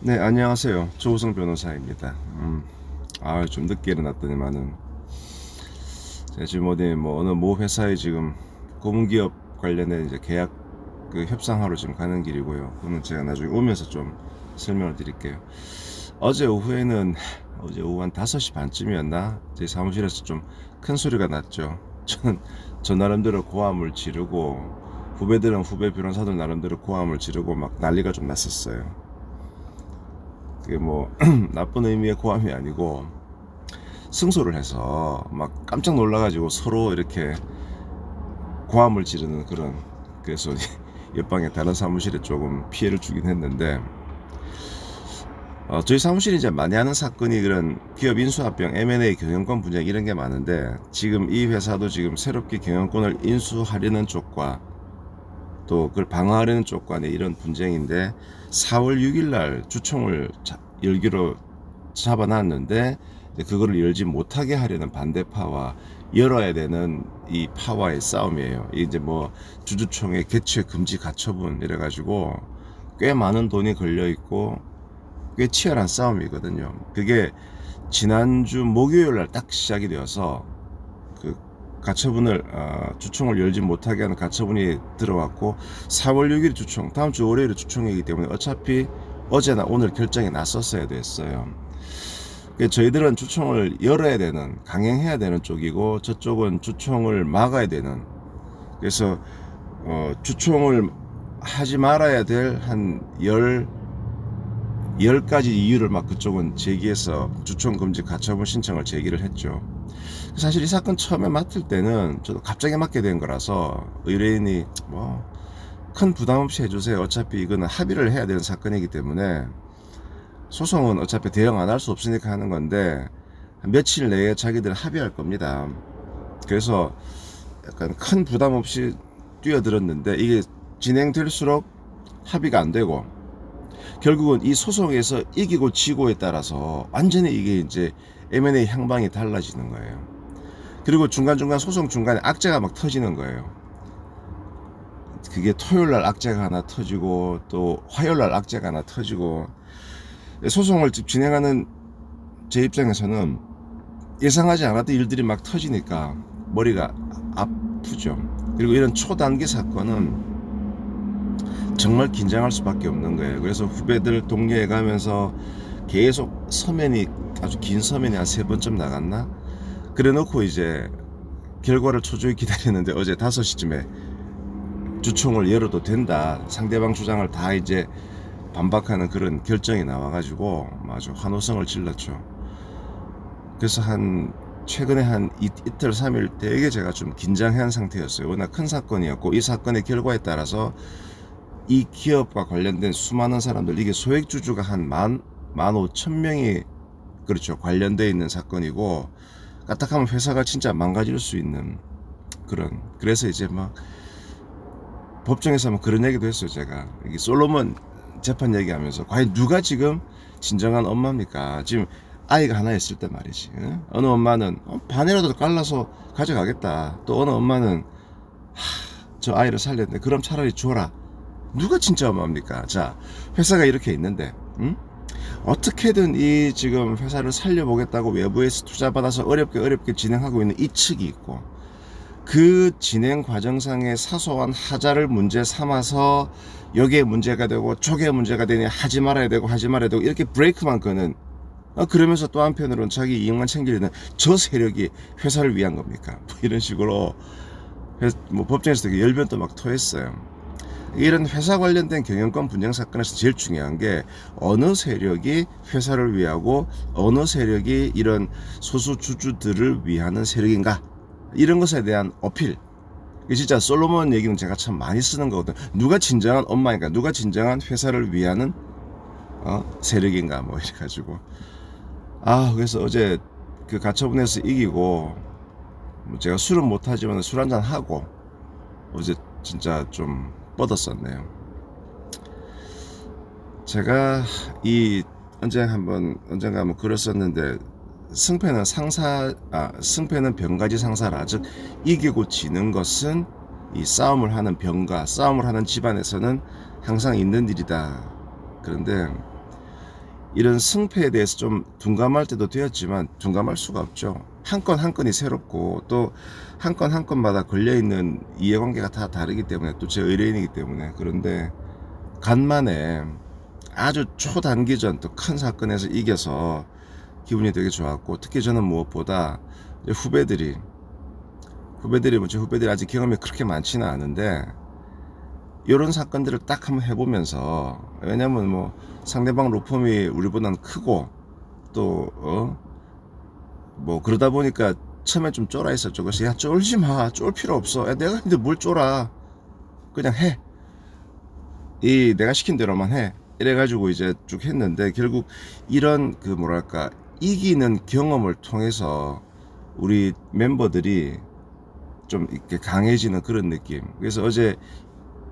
네, 안녕하세요. 조우성 변호사입니다. 음, 아, 좀 늦게 일어났더니만은, 제가 지금 어디, 뭐, 어느 모 회사에 지금 고문기업 관련된 이제 계약 그 협상하러 지금 가는 길이고요. 그거는 제가 나중에 오면서 좀 설명을 드릴게요. 어제 오후에는, 어제 오후 한 5시 반쯤이었나? 제 사무실에서 좀 큰 소리가 났죠. 저는 저 나름대로 고함을 지르고, 후배들은 후배 변호사들 나름대로 고함을 지르고 막 난리가 좀 났었어요. 그게 뭐 나쁜 의미의 고함이 아니고 승소를 해서 막 깜짝 놀라가지고 서로 이렇게 고함을 지르는 그런 그래서 옆방에 다른 사무실에 조금 피해를 주긴 했는데 어, 저희 사무실이 이제 많이 하는 사건이 그런 기업 인수합병, M&A 경영권 분쟁 이런 게 많은데 지금 이 회사도 지금 새롭게 경영권을 인수하려는 쪽과 또 그걸 방어하려는 쪽 간의 이런 분쟁인데 4월 6일 날 주총을 자- 열기로 잡아놨는데 그거를 열지 못하게 하려는 반대파와 열어야 되는 이 파와의 싸움이에요. 이제 뭐 주주총회 개최 금지 가처분 이래가지고 꽤 많은 돈이 걸려 있고 꽤 치열한 싸움이거든요. 그게 지난주 목요일 날 딱 시작이 되어서 그 가처분을 어, 주총을 열지 못하게 하는 가처분이 들어왔고 4월 6일 주총 다음 주 월요일에 주총이기 때문에 어차피 어제나 오늘 결정이 났었어야 됐어요. 그러니까 저희들은 주총을 열어야 되는 강행해야 되는 쪽이고 저쪽은 주총을 막아야 되는 그래서 어, 주총을 하지 말아야 될 한열 10가지 이유를 막 그쪽은 제기해서 주총 금지 가처분 신청을 제기를 했죠. 사실 이 사건 처음에 맡을 때는 저도 갑자기 맡게 된 거라서 의뢰인이 뭐 큰 부담 없이 해주세요. 어차피 이거는 합의를 해야 되는 사건이기 때문에 소송은 어차피 대응 안 할 수 없으니까 하는 건데 며칠 내에 자기들 합의할 겁니다. 그래서 약간 큰 부담 없이 뛰어들었는데 이게 진행될수록 합의가 안 되고 결국은 이 소송에서 이기고 지고에 따라서 완전히 이게 이제 M&A 향방이 달라지는 거예요. 그리고 중간중간 소송 중간에 악재가 막 터지는 거예요. 그게 토요일 날 악재가 하나 터지고 또 화요일 날 악재가 하나 터지고 소송을 지- 진행하는 제 입장에서는 예상하지 않았던 일들이 막 터지니까 머리가 아프죠. 그리고 이런 초단기 사건은 정말 긴장할 수밖에 없는 거예요. 그래서 후배들 동료해 가면서 계속 서면이 아주 긴 서면이 한 세 번쯤 나갔나? 그래 놓고 이제 결과를 초조히 기다리는데 어제 5시쯤에 주총을 열어도 된다. 상대방 주장을 다 이제 반박하는 그런 결정이 나와가지고 아주 환호성을 질렀죠. 그래서 한 최근에 한 이, 이틀 삼일 되게 제가 좀 긴장한 상태였어요. 워낙 큰 사건이었고 이 사건의 결과에 따라서 이 기업과 관련된 수많은 사람들 이게 소액주주가 한 만, 만 오천 명이 그렇죠. 관련돼 있는 사건이고 까딱하면 회사가 진짜 망가질 수 있는 그런 그래서 이제 막 법정에서 뭐 그런 얘기도 했어요 제가. 이게 솔로몬 재판 얘기하면서 과연 누가 지금 진정한 엄마입니까? 지금 아이가 하나 있을 때 말이지 응? 어느 엄마는 어, 반이라도 깔라서 가져가겠다. 또 어느 엄마는 하, 저 아이를 살렸는데 그럼 차라리 줘라 누가 진짜 엄마입니까? 자, 회사가 이렇게 있는데, 음? 어떻게든 이 지금 회사를 살려보겠다고 외부에서 투자받아서 어렵게 어렵게 진행하고 있는 이 측이 있고, 그 진행 과정상의 사소한 하자를 문제 삼아서 여기에 문제가 되고 저기에 문제가 되니 하지 말아야 되고 하지 말아야 되고 이렇게 브레이크만 거는 어, 그러면서 또 한편으로는 자기 이익만 챙기려는 저 세력이 회사를 위한 겁니까? 뭐 이런 식으로 회- 뭐 법정에서 되게 열변도 막 토했어요. 이런 회사 관련된 경영권 분쟁 사건에서 제일 중요한 게 어느 세력이 회사를 위하고 어느 세력이 이런 소수 주주들을 위하는 세력인가? 이런 것에 대한 어필. 진짜 솔로몬 얘기는 제가 참 많이 쓰는 거거든. 누가 진정한 엄마인가? 누가 진정한 회사를 위하는 어? 세력인가? 뭐 이래 가지고. 아 그래서 어제 그 가처분에서 이기고 뭐 제가 술은 못하지만 술 한잔 하고 어제 진짜 좀 뻗었었네요. 제가 이 언제 한번 언젠가 한번 글을 썼는데 승패는 상사 아 승패는 병가지 상사라 즉 이기고 지는 것은 이 싸움을 하는 병가 싸움을 하는 집안에서는 항상 있는 일이다. 그런데 이런 승패에 대해서 좀 둔감할 때도 되었지만 둔감할 수가 없죠. 한 건 한 건이 새롭고 또 한 건 한 건마다 걸려 있는 이해관계가 다 다르기 때문에 또 제 의뢰인이기 때문에 그런데 간만에 아주 초단기전 또 큰 사건에서 이겨서 기분이 되게 좋았고 특히 저는 무엇보다 후배들이 후배들이 뭐제 후배들이 아직 경험이 그렇게 많지는 않은데 이런 사건들을 딱 한번 해보면서 왜냐면 뭐 상대방 로펌이 우리보다는 크고 또 어? 뭐 그러다 보니까 처음에 좀 쫄아 있었죠. 그래서 야 쫄지 마, 쫄 필요 없어. 야 내가 근데 뭘 쫄아? 그냥 해. 이 내가 시킨 대로만 해. 이래가지고 이제 쭉 했는데 결국 이런 그 뭐랄까 이기는 경험을 통해서 우리 멤버들이 좀 이렇게 강해지는 그런 느낌. 그래서 어제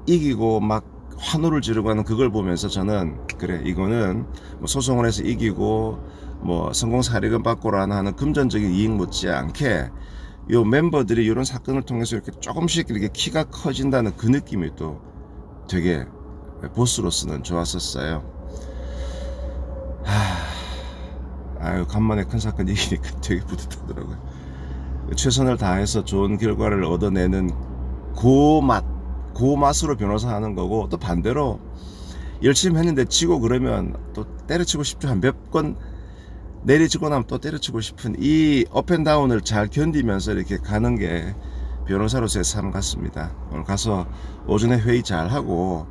이기고 막 환호를 지르고 하는 그걸 보면서 저는 그래 이거는 뭐 소송을 해서 이기고 뭐 성공 사례금 받고라 하는 금전적인 이익 못지않게 요 멤버들이 이런 사건을 통해서 이렇게 조금씩 이렇게 키가 커진다는 그 느낌이 또 되게 보스로서는 좋았었어요. 하, 아유 간만에 큰 사건 이기니까 되게 뿌듯하더라고요. 최선을 다해서 좋은 결과를 얻어내는 그 맛, 그 맛으로 변호사 하는 거고 또 반대로 열심히 했는데 지고 그러면 또 때려치고 싶죠. 한 몇 건 내리치고 나면 또 때려치고 싶은 이 업앤다운을 잘 견디면서 이렇게 가는 게 변호사로서의 삶 같습니다. 오늘 가서 오전에 회의 잘 하고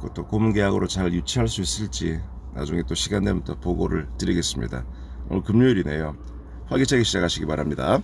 그것도 고문 계약으로 잘 유치할 수 있을지 나중에 또 시간 되면 또 보고를 드리겠습니다. 오늘 금요일이네요. 활기차게 시작하시기 바랍니다.